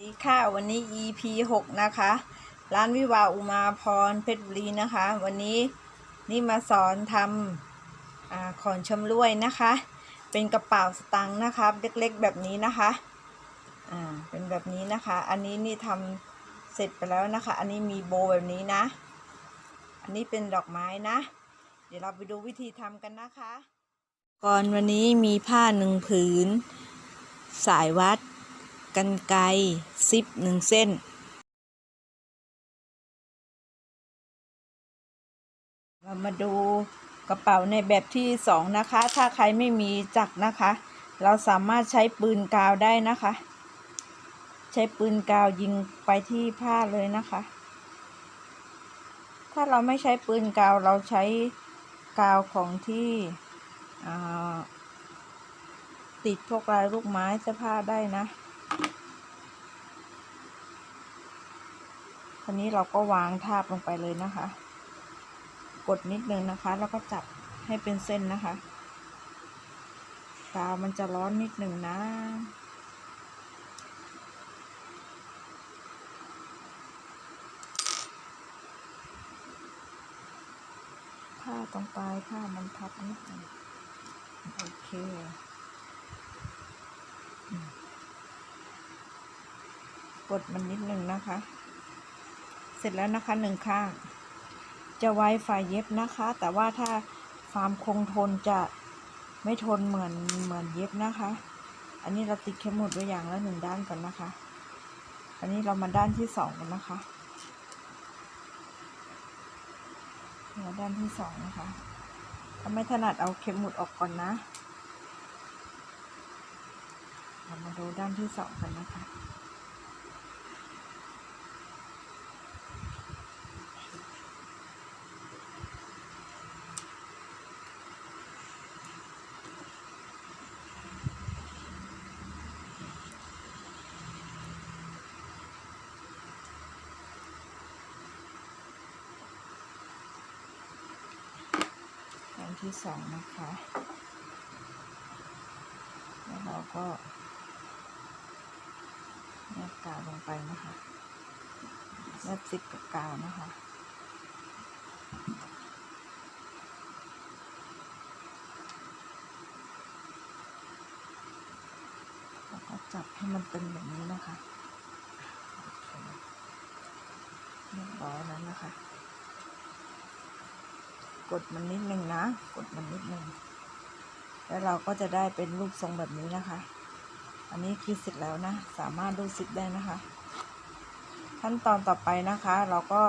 สวัสดีค่ะวันนี้ EP 6 นะคะ ร้านวิวาอุมาพรเพชรบุรีนะคะ วันนี้นี่มาสอนทำอขอนชำร่วยนะคะ เป็นกระเป๋าสตังค์นะคะเล็กๆแบบนี้นะคะอ่าเป็นแบบนี้นะคะ อันนี้นี่ทำเสร็จไปแล้วนะคะ อันนี้มีโบแบบนี้นะ อันนี้เป็นดอกไม้นะ เดี๋ยวเราไปดูวิธีทำกันนะคะ ก่อนวันนี้มีผ้าหนึ่งผืน สายวัด กันไกรซิปหนึ่งเส้น เรามาดูกระเป๋าในแบบที่สองนะคะ ถ้าใครไม่มีจักรนะคะ เราสามารถใช้ปืนกาวได้นะคะ ใช้ปืนกาวยิงไปที่ผ้าเลยนะคะ ถ้าเราไม่ใช้ปืนกาวเราใช้กาวของที่ติดพวกลายลูกไม้เสื้อผ้าได้นะ คราวนี้เราก็วางทาบลงไปเลยนะคะ กดนิดนึงนะคะ แล้วก็จับให้เป็นเส้นนะคะกาวมันจะร้อนนิดหนึ่งนะ ผ้าตรงปลายผ้ามันทับนิดหนึ่งโอเค กดมันนิดหนึ่งนะคะ เสร็จแล้วนะคะหนึ่งข้าง จะไว้ฝ่ายเย็บนะคะ แต่ว่าถ้าฟาร์มคงทนจะไม่ทนเหมือนเหมือนเย็บนะคะ อันนี้เราติดเข็มหมุดไว้อย่างละหนึ่งด้านก่อนนะคะ อันนี้เรามาด้านที่สองกันนะคะมาด้านที่สองนะคะ ถ้าไม่ถนัดเอาเข็มหมุดออกก่อนนะ เรามาดูด้านที่สองกันนะคะ ที่สองนะคะ แล้วเราก็แนบกาวลงไปนะคะแนบซิปกับกาวนะคะแล้วก็จับให้มันเป็นแบบนี้นะคะเคเรียบร้อยแล้วนะคะ กดมันนิดนึงนะ กดมันนิดนึง แล้วเราก็จะได้เป็นรูปทรงแบบนี้นะคะ อันนี้คือเสร็จแล้วนะ สามารถรูดซิปได้นะคะ ขั้นตอนต่อไปนะคะ เราก็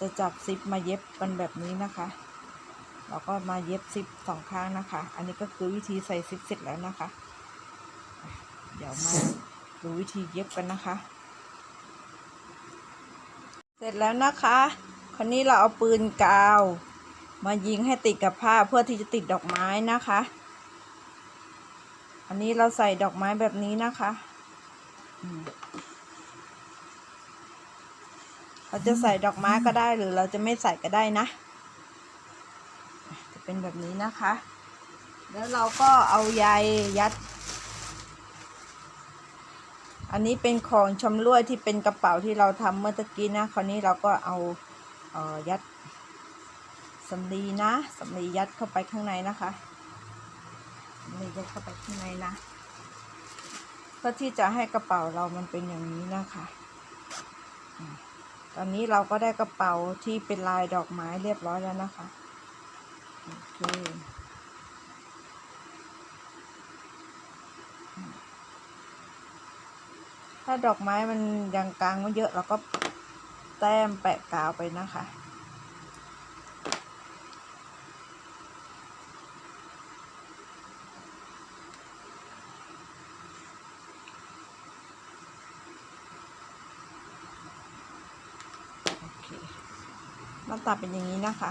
จะจับซิปมาเย็บกันแบบนี้นะคะ เราก็มาเย็บซิปสองข้างนะคะ อันนี้ก็คือวิธีใส่ซิปเสร็จแล้วนะคะ เดี๋ยวมาดูวิธีเย็บกันนะคะ เสร็จแล้วนะคะ คราวนี้เราเอาปืนกาว มายิงให้ติดกับผ้าเพื่อที่จะติดดอกไม้นะคะ อันนี้เราใส่ดอกไม้แบบนี้นะคะเราจะใส่ดอกไม้ก็ได้หรือเราจะไม่ใส่ก็ได้นะ จะเป็นแบบนี้นะคะ แล้วเราก็เอาใยยัด อันนี้เป็นของชำร่วยที่เป็นกระเป๋าที่เราทำเมื่อตะกี้นะ คราวนี้เราก็เอาเออยัด สำลีนะสำลียัดเข้าไปข้างในนะคะสำลียัดเข้าไปข้างในนะเพื่อที่จะให้กระเป๋าเรามันเป็นอย่างนี้นะคะ ตอนนี้เราก็ได้กระเป๋าที่เป็นลายดอกไม้เรียบร้อยแล้วนะคะ โอเค ถ้าดอกไม้มันยังกลางไม่เยอะเราก็แต้มแปะกาวไปนะคะ หน้าตาเป็นอย่างนี้นะคะ